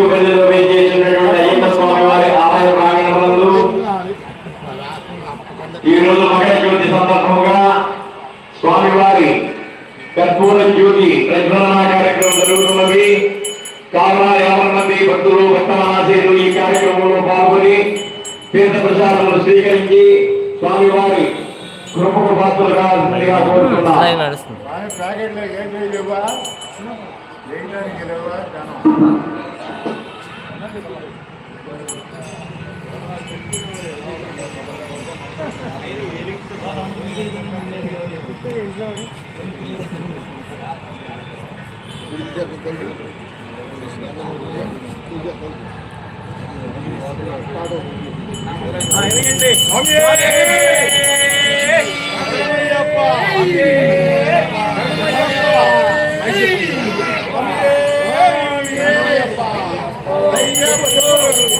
చైతన్య ఆగు. అయ్యప్ప స్వామి వారి ఆలయ ప్రాంగణంలో ఈ రోజు మకర జ్యోతి సందర్భంగా స్వామివారి కర్పూర జ్యోతి ప్రజ్వలన కార్యక్రమం జరుగుతున్నది కావున యాభై మంది భక్తులు ఈ కార్యక్రమంలో పాల్గొని తీర్థ స్వీకరించి స్వామివారి కృపకు నడుస్తుంది బాగా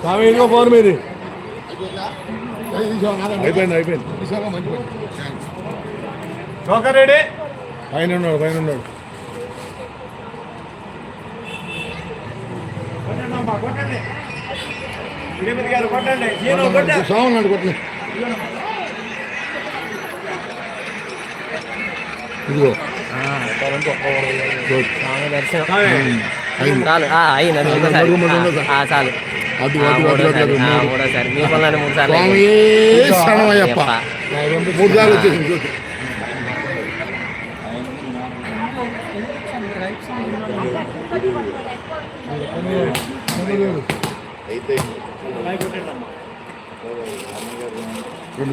స్వామి. ఇదిగో ఫోన్ మీది. అయిపోయింది అయిపోయింది. రెడీ? పైన ఉన్నాడు పైన ఉన్నాడు. స్వామి ఉన్నాడు కొట్టలే ఇదిగో. చాలు. చాలు. అది మూడోసారి మీ పనులని మూడు సార్లు మూడు సార్లు వచ్చేసింది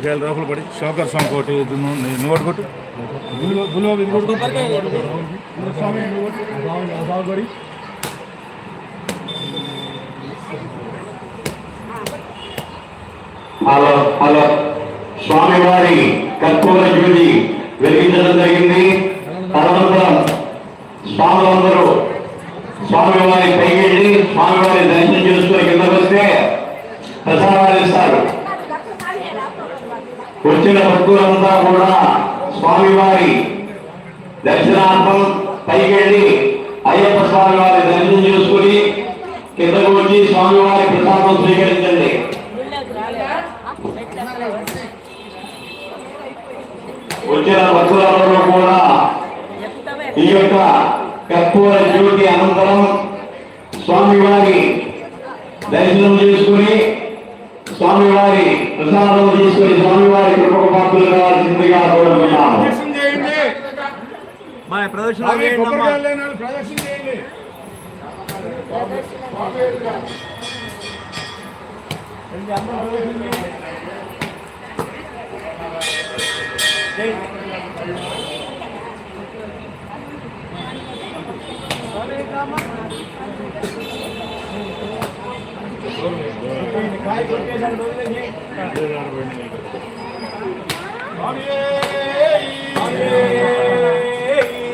చూడు. రెండు లోపల పడి శోకర్ స్వామి కోటి నువ్వు ఒకటి కొట్టు. గులో- స్వామి నువ్వు హలో హలో. స్వామివారి కర్పూర జ్యోతి వెలిగించడం జరిగింది. తదనంతరం స్వాములందరూ స్వామివారి పైకి వెళ్ళి స్వామివారి దర్శనం చేసుకుని కిందకు వస్తే ప్రసాదాలు ఇస్తారు వచ్చిన భక్తులంతా కూడా స్వామివారి దర్శనార్థం పైకెళ్ళి అయ్యప్ప స్వామి వారి దర్శనం చేసుకుని కిందకు వచ్చి స్వామివారి ప్రసాదం స్వీకరించండి. వచ్చిన భక్తులందరూ కూడా ఈ యొక్క కర్పూర జ్యోతి అనంతరం స్వామివారి దర్శనం చేసుకుని స్వామివారి ప్రసాదం తీసుకుని స్వామివారి కృపకు పాత్రలు కావాల్సిందిగా వాళ్ళు ప్రదక్షిణ చేయండి.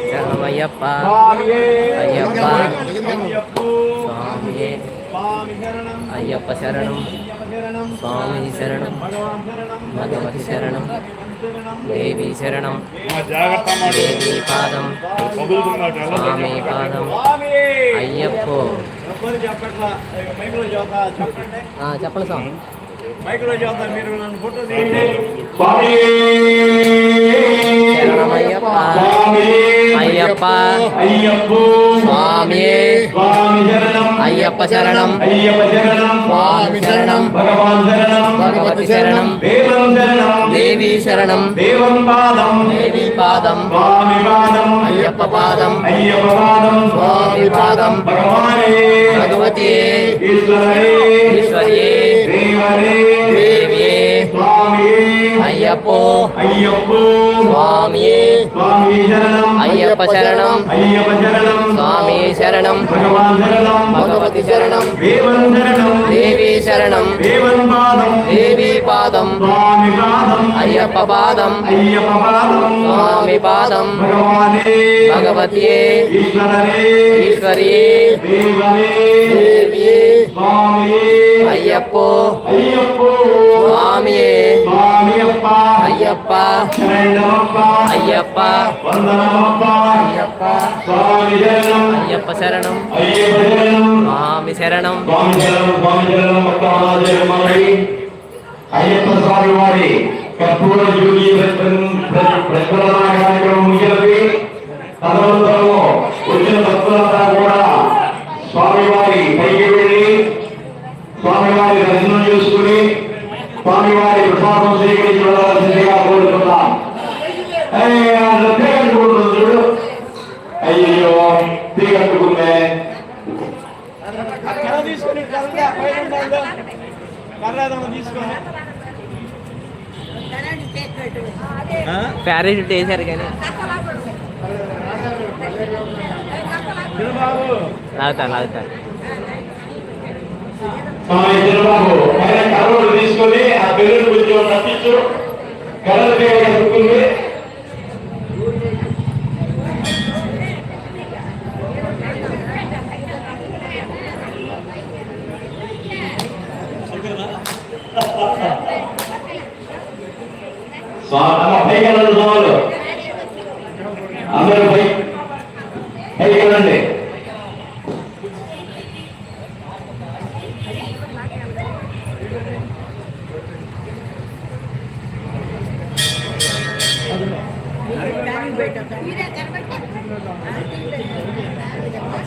శరణమయ్యప్ప అయ్యప్ప స్వామియే అయ్యప్ప శరణం స్వామి శరణం భగవతి శరణం దేవి శరణం. దేవి పాదం. స్వామి పాదం. అయ్యప్ప. చెప్పండి స్వామి. మైక్లో చోత మీరు నన్ను ఫోటో తీయండి స్వామి శరణమయ్యప్ప. స్వామి. అయ్యప్ప. అయ్యప్ప. శరణం అయ్యప్ప శరణం అయ్యప్ప శరణం స్వామి శరణం భగవాన్ శరణం భగవతి శరణం దేవం శరణం దేవి శరణం దేవం పాదం దేవి పాదం స్వామి పాదం అయ్యప్ప పాదం అయ్యప్ప పాదం స్వామి పాదం భగవానే. భగవతి. ఈశ్వరే దేవరే. దేవియే స్వామి అయ్యప్ప అయ్యప్ప స్వామియే స్వామి శరణం అయ్యప్ప శరణం అయ్యప్ప శరణం స్వామి శరణం భగవాన్ శరణం భగవతి శరణం దేవం శరణం దేవి శరణం దేవం పాదం దేవి పాదం స్వామి పాదం అయ్యప్ప పాదం అయ్యప్ప పాదం స్వామి పాదం భగవానే భగవతియే ఈశ్వరరే ఈశ్వరియే దేవరే దేవియే స్వామియే అయ్యప్ప అయ్యప్ప స్వామియే స్వామియప్ప అయ్యప్ప అయ్యప్ప అయ్యప్ప శరణం అయ్యప్ప శరణం స్వామి శరణం అయ్యప్ప స్వామి వారి కర్పూర జ్యోతి ప్రజ్వలన కార్యక్రమం ముగినది తదనంతరము వచ్చిన భక్తులంతా కూడా స్వామివారి పైకి వెళ్ళి స్వామివారి దర్శనం చేసుకుని స్వామివారి ప్రసాదం స్వీకరించి వెళ్ళవలసిందిగా కోరుతున్నాం ఏయ్, ఆ తీగట్టుకుంటుంది చూడు అయ్యో తీగట్టుకుందే కర్ర తీసుకొని కర్ర పైన ఉండాలి. కర్ర ఏదైనా తీసుకొని పారాషూట్ వేశారు కానీ. లాగుతా లాగుతా. తీసుకొని ఆ బెల్లుని కొంచెం తప్పించు కర్రలు తీగ కట్టుకుంది స్వామి అమ్మ పైకి వెళ్ళండి స్వాములు అందరూ పై పైకి వెళ్ళండి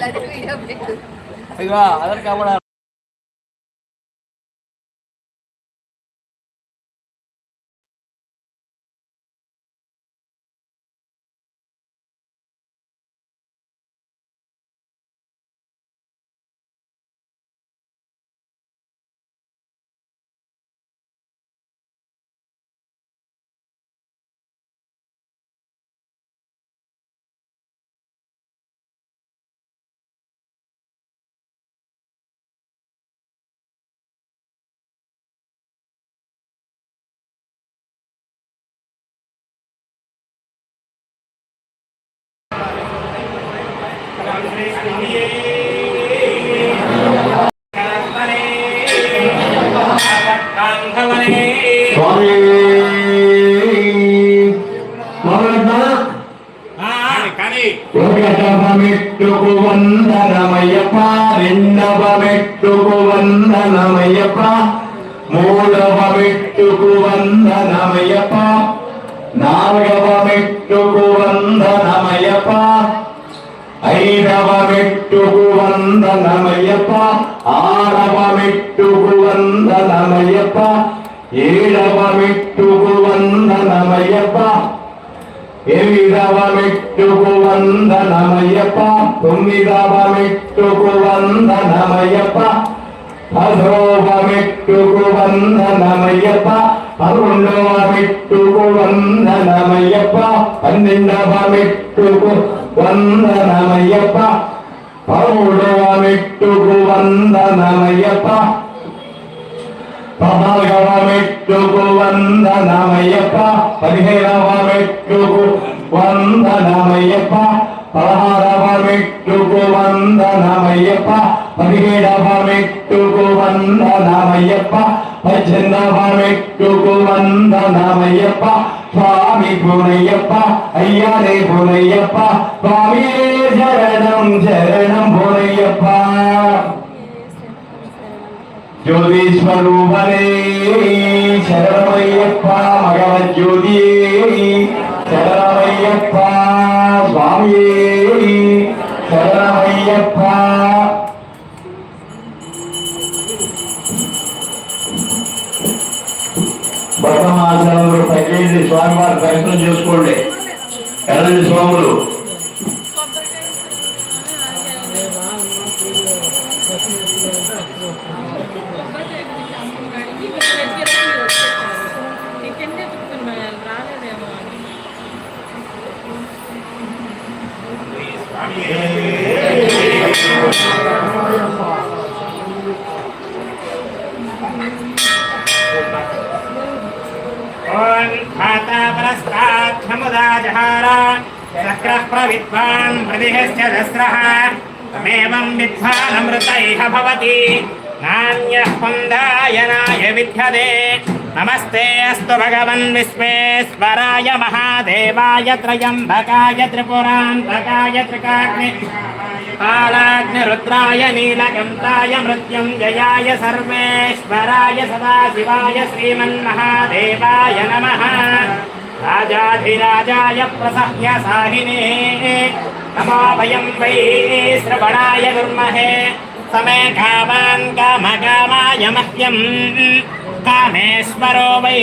మళ్ళీ అది మెట్టుకు వందనమయ్యప్ప రెండవ మెట్టుకు వందనమయ్యప్ప మూడవ మెట్టుకు వందనమయ్యప్ప నాలుగవ మెట్టుకు మెట్టుకు వందనమయ్యప్ప ఆరవ మెట్టుకు వందనమయ్యప్ప ఏడవ మెట్టుకు వందనమయ్యప్ప ఎనిమిదవ మెట్టుకు వందనమయ్యప్ప తొమ్మిదవ మెట్టుకు వందనమయ్యప్ప పదవ మెట్టుకు వందనమయ్యప్ప పదకొండవ మెట్టుకు వందనమయ్యప్ప పన్నెండవ మెట్టుకు వందనమయ్యప్ప పదమూడవ మెట్టుకు వందనమయ్యప్ప. పద్నాలుగవ మెట్టుకు వందనమయ్యప్ప. పదిహేనవ మెట్టుకు వందనమయ్యప్ప. పదహారవ వందనమయ్యప్ప. పదిహేడవ మెట్టుకు వందనమయ్యప్ప పద్దెనిమిదవ మెట్టుకు వందనమయ్యప్ప స్వామి గుణయ్యప్ప అయ్యారే గుణయ్యప్ప స్వామి శరణం శరణం గుణయ్యప్ప జ్యోతిస్వరూపనే శరణమయ్యప్ప మగవ జ్యోతి శరణమయ్యప్ప స్వామి శరణమయ్యప్ప బసమాసనంలో తగ్గేది స్వామివారి ప్రయత్నం చేసుకోండి ఎలాంటి స్వాములు Thank you. ोन्घातापरस्ताक्षमुदाजहार चक्रः प्रविद्वान् प्रतिहस्य दस्रः तमेवं विद्वानमृतैः भवति नान्यः पुन्दायनाय विद्यते नमस्ते अस्तु भगवन् विश्वेश्वराय महादेवाय त्र्यम्बकाय त्रिपुरान्तकाय त्रिकाग्नि कालाग्निरुद्राय नीलकन्ताय मृत्युञ्जयाय सर्वेश्वराय सदाशिवाय श्रीमन्महादेवाय नमः రాజాధిరాజాయ ప్రసహ్య సాహినే. నమాభయం వై శ్రవణాయ గుర్మహే. సమే కామాన్ కామకామాయ మహ్యం. కామేశ్వరో వై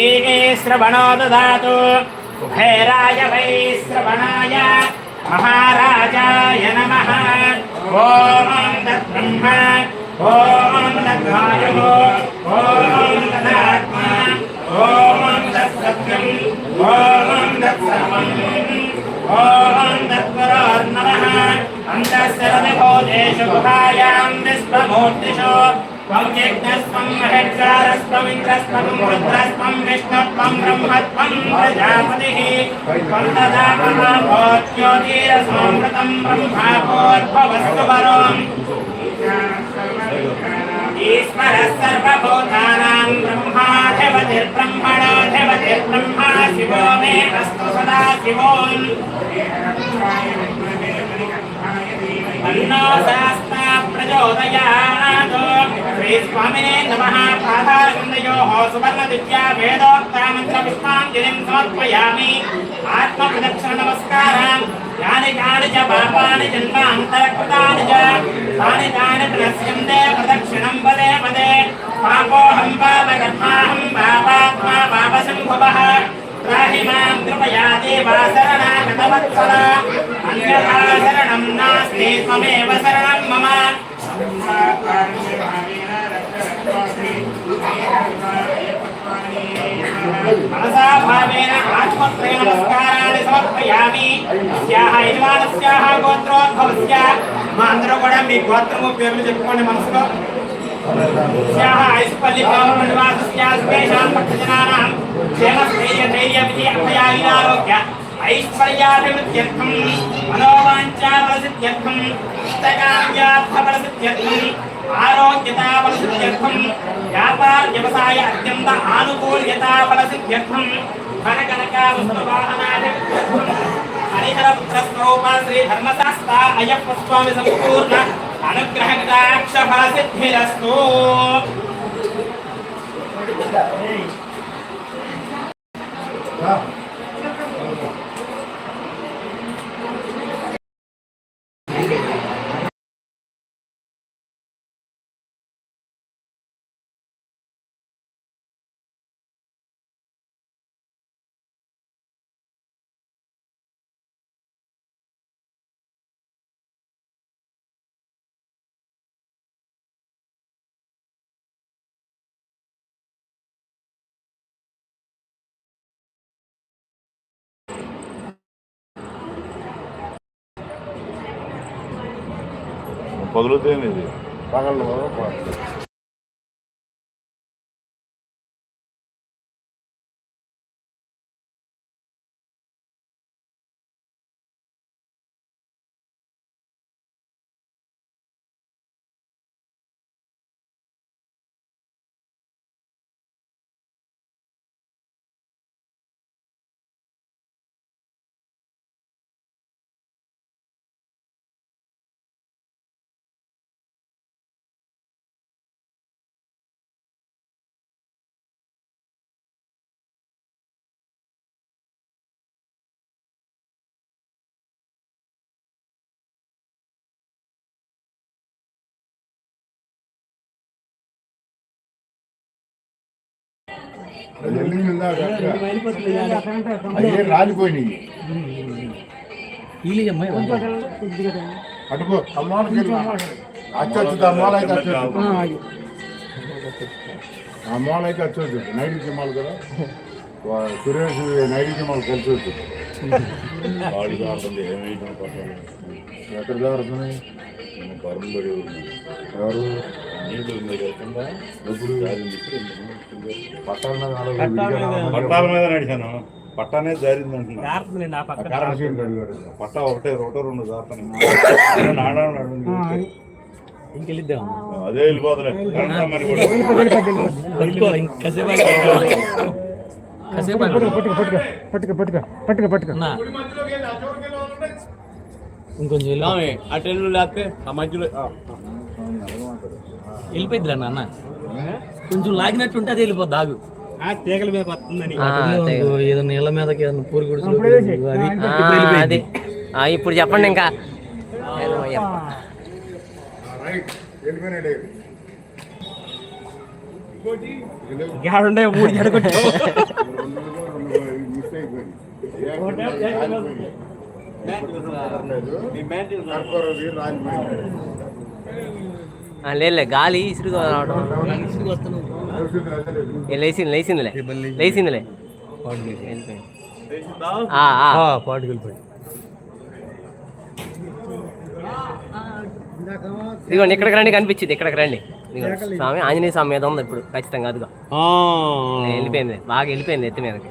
శ్రవణో దదాతు కుబేరాయ వై శ్రవణాయ మహారాజాయ నమ. ఓం తద్బ్రహ్మ ఓం తద్వాయు ఓం తదాత్మా ஓம் தத்சத்யம் ஓம் தத்சர்வமேமி ஓம் தத்பரார்ணமः अन्तःसरविभोदेशगुहायां विश्वमूर्तिषु त्वं यज्ञस्त्वं महेन्द्रारस्त्वमिन्द्रस्त्वं रुद्रस्त्वं विष्णुत्वं ब्रह्मत्वं प्रजापतिः त्वं तदा ब्रह्मभोज्योतिरसोऽमृतं ब्रह्माभोद्भवस्तु वरोम् ईश्वरः सर्वभूता मे अस्तु सदा शिवोन् तन्नो प्रचोदयात्। श्रीस्वामिने नमः। पादारविन्दयोः सुवर्णदिव्या वेदोक्तामन्त्रपुष्पाञ्जलिं समर्पयामि। आत्मप्रदक्षिणनमस्कारान्। यानि यानि च पापानि जन्मान्तरकृतानि च। तानि तानि प्रणश्यन्ते प्रदक्षिणं पदे पदे पापोऽहं पापकर्माहं पापात्मा कृपया देवाशरणागतवत्सला अन्यथा शरणं नास्ति त्वमेव शरणं मम मनसा भावेन आत्मत्रेण नमस्काराणि समर्पयामि अस्याः యజమానస్యాः గోత్రోద్భవస్య మా అందరూ కూడా మీ గోత్రము పేర్లు చెప్పుకోండి మనసులో अस्याः ऐश्वर्यकामनिवासस्यास्तेषां भक्तजनानां क्षेमस्थैर्यधैर्यविजयभयागिनारोग्य ఐశ్వర్యాభివృద్ధ్యర్థం మనోవాంఛాబలసిద్ధ్యర్థం ఇష్టకార్యార్థబలసిద్ధ్యర్థం ఆరోగ్యతాబలసిద్ధ్యర్థం వ్యాపార వ్యవసాయ అత్యంత ఆనుకూల్యతాబలసిద్ధ్యర్థం హరిహరపుత్రస్వరూపా శ్రీ ధర్మశాస్త్ర అయ్యప్ప స్వామి సంపూర్ణ పగులుతుంది ఇది పగలు అయ్యే రాలిపోయినాయి అటుకో అమ్మోళ్ళకి అచ్చొచ్చు ఆ అచ్చొచ్చు ఆ అచ్చొచ్చు కదా సురేష్ నైరుతి మాలు కలిసి వచ్చు వాడి కాకుండా ఏమైనా ఎక్కడ జరుగుతున్నాయి ఎవరు పట్టాల మీద నడిచాను. పట్టానే జారింది అంటున్నా. పట్టా ఒకటే ఒకటో రెండు జారుతాను. నాడాడు ఇంకెళ్ళిద్దాం. అదే కాసేపు ఇంకొంచెం వెళ్ళి అటు లేకపోతే ఆ మధ్యలో వెళ్ళిపోయింది నాన్న. కొంచెం లాగినట్టు ఉంటే అది వెళ్ళిపోద్ది ఆగు. ఆ తీగల మీద వస్తుందని. ఏదో నీళ్ళ మీదకి ఏదైనా పూరి గుడి అది. ఆ, ఇప్పుడు చెప్పండి ఇంకా. గాడుండే మూడు జడగొట్టు లేదులే గాలి ఇసురుగా రావడం. లేచింది లేచిందిలే. లేచిందిలే. ఆ. ఇదిగోండి ఇక్కడికి రండి కనిపించింది ఇక్కడికి రండి. స్వామి ఆంజనేయ స్వామి మీద ఉంది ఇప్పుడు ఖచ్చితంగా అదిగో. వెళ్ళిపోయింది బాగా వెళ్ళిపోయింది ఎత్తి మీదకి.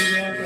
ఇరవై